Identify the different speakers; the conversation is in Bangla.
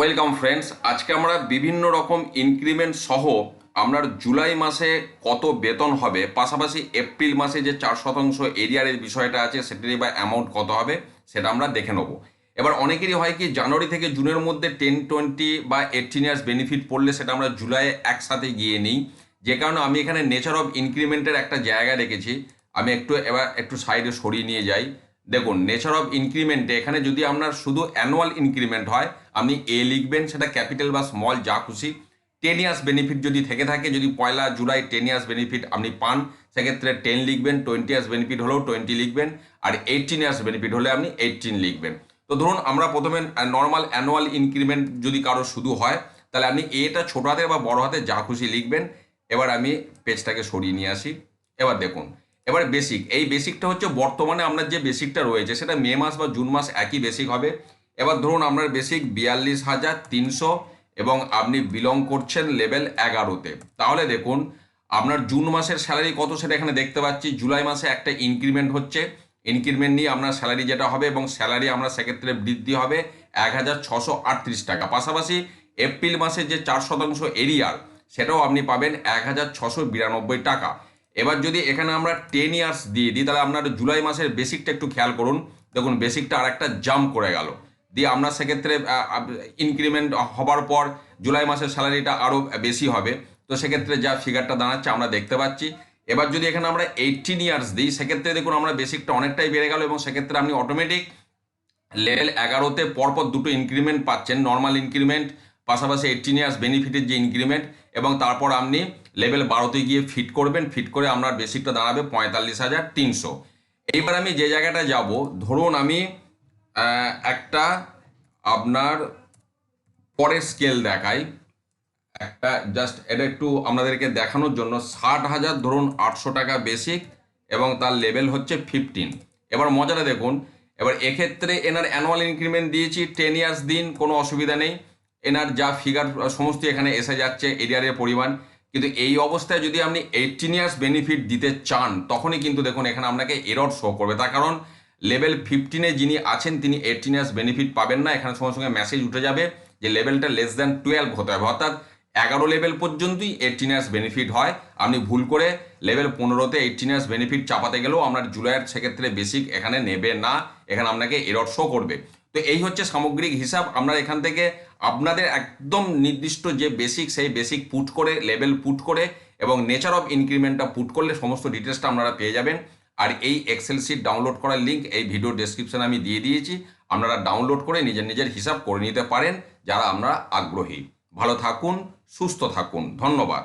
Speaker 1: ওয়েলকাম ফ্রেন্ডস আজকে আমরা বিভিন্ন রকম ইনক্রিমেন্ট সহ আপনার জুলাই মাসে কত বেতন হবে, পাশাপাশি এপ্রিল মাসে যে চার শতাংশ এরিয়ারের বিষয়টা আছে, সেটারই বা অ্যামাউন্ট কত হবে, সেটা আমরা দেখে নেব। এবার অনেকেরই হয় কি, জানুয়ারি থেকে জুনের মধ্যে টেন টোয়েন্টি বা এইটিন ইয়ার্স বেনিফিট পড়লে সেটা আমরা জুলাইয়ে একসাথে গিয়ে নিই। যে কারণে আমি এখানে নেচার অফ ইনক্রিমেন্টের একটা জায়গা রেখেছি। আমি একটু এবার একটু সাইডে সরিয়ে নিয়ে যাই। দেখুন নেচার অফ ইনক্রিমেন্টে এখানে যদি আপনার শুধু অ্যানুয়াল ইনক্রিমেন্ট হয়, আপনি এ লিখবেন, সেটা ক্যাপিটাল বা স্মল যা খুশি। টেন ইয়ার্স বেনিফিট যদি থেকে থাকে, যদি পয়লা জুলাই টেন ইয়ার্স বেনিফিট আপনি পান, সেক্ষেত্রে টেন লিখবেন টোয়েন্টি ইয়ার্স বেনিফিট হলেও টোয়েন্টি লিখবেন, আর এইটিন ইয়ার্স বেনিফিট হলে আপনি এইটিন লিখবেন। তো ধরুন, আমরা প্রথমে নর্মাল অ্যানুয়াল ইনক্রিমেন্ট যদি কারও শুধু হয়, তাহলে আপনি এটা ছোট হাতের বা বড় হাতে যা খুশি লিখবেন। এবার আমি পেজটাকে সরিয়ে নিয়ে আসি। এবার দেখুন এবার বেসিক এই বেসিকটা হচ্ছে বর্তমানে আপনার যে বেসিকটা রয়েছে, সেটা মে মাস বা জুন মাস একই বেসিক হবে। এবার ধরুন আপনার বেসিক বিয়াল্লিশ হাজার তিনশো এবং আপনি বিলং করছেন লেভেল এগারোতে। তাহলে দেখুন, আপনার জুন মাসের স্যালারি কত সেটা এখানে দেখতে পাচ্ছি। জুলাই মাসে একটা ইনক্রিমেন্ট হচ্ছে। ইনক্রিমেন্ট নিয়ে আপনার স্যালারি যেটা হবে এবং স্যালারি আমরা সেক্ষেত্রে বৃদ্ধি হবে এক হাজার ছশো আটত্রিশ টাকা। পাশাপাশি এপ্রিল মাসে যে চার শতাংশ এরিয়ার, সেটাও আপনি পাবেন এক হাজার ছশো বিরানব্বই টাকা। এবার যদি এখানে আমরা টেন ইয়ার্স দিয়ে দিই, তাহলে আপনার জুলাই মাসের বেসিকটা একটু খেয়াল করুন। দেখুন বেসিকটা আর একটা জাম্প করে গেল। দিয়ে আপনার সেক্ষেত্রে ইনক্রিমেন্ট হবার পর জুলাই মাসের স্যালারিটা আরও বেশি হবে। তো সেক্ষেত্রে যা ফিগারটা দাঁড়াচ্ছে, আমরা দেখতে পাচ্ছি। এবার যদি এখানে আমরা এইটিন ইয়ার্স দিই, সেক্ষেত্রে দেখুন, আমরা বেসিকটা অনেকটাই বেড়ে গেল এবং সেক্ষেত্রে আপনি অটোমেটিক লেভেল এগারোতে পরপর দুটো ইনক্রিমেন্ট পাচ্ছেন। নর্মাল ইনক্রিমেন্ট পাশাপাশি এইটিন ইয়ার্স বেনিফিটের যে ইনক্রিমেন্ট এবং তারপর আপনি লেভেল বারোতে গিয়ে ফিট করবেন, ফিট করে আপনার বেসিকটা দাঁড়াবে পঁয়তাল্লিশ হাজার তিনশো। এইবার আমি যে জায়গাটা যাব, ধরুন আমি একটা আপনার পরের স্কেল দেখাই। একটা জাস্ট এটা একটু আপনাদেরকে দেখানোর জন্য, ষাট হাজার ধরুন আটশো টাকা বেসিক এবং তার লেভেল হচ্ছে ফিফটিন এবার মজাটা দেখুন, এবার এক্ষেত্রে এনার অ্যানুয়াল ইনক্রিমেন্ট দিয়েছি টেন ইয়ার্স দিন, কোনো অসুবিধা নেই। এনার যা ফিগার সমস্ত এখানে এসে যাচ্ছে এরিয়ারের পরিমাণ। কিন্তু এই অবস্থায় যদি আপনি এইটিন ইয়ার্স বেনিফিট দিতে চান, তখনই কিন্তু দেখুন এখানে আপনাকে এরর শো করবে। তার কারণ লেভেল ফিফটিনে যিনি আছেন, তিনি এইটিন ইয়ার্স বেনিফিট পাবেন না। এখানে সঙ্গে সঙ্গে মেসেজ উঠে যাবে যে লেভেলটা লেস দ্যান টুয়েলভ হতে হবে। অর্থাৎ এগারো লেভেল পর্যন্তই এইটিন ইয়ার্স বেনিফিট হয়। আপনি ভুল করে লেভেল পনেরোতে এইটিন ইয়ার্স বেনিফিট চাপাতে গেলেও আপনার জুলাইয়ের সেক্ষেত্রে বেসিক এখানে নেবে না। এখানে আপনাকে এরর শো করবে। তো এই হচ্ছে সামগ্রিক হিসাব। আপনারা এখান থেকে আপনাদের একদম নির্দিষ্ট যে বেসিক সেই বেসিক পুট করে লেভেল পুট করে এবং নেচার অফ ইনক্রিমেন্টটা পুট করলে সমস্ত ডিটেলসটা আপনারা পেয়ে যাবেন। আর এই এক্সেল শিট ডাউনলোড করার লিঙ্ক এই ভিডিও ডেসক্রিপশনে আমি দিয়ে দিয়েছি। আপনারা ডাউনলোড করে নিজের নিজের হিসাব করে নিতে পারেন, যারা আমরা আগ্রহী। ভালো থাকুন, সুস্থ থাকুন। ধন্যবাদ।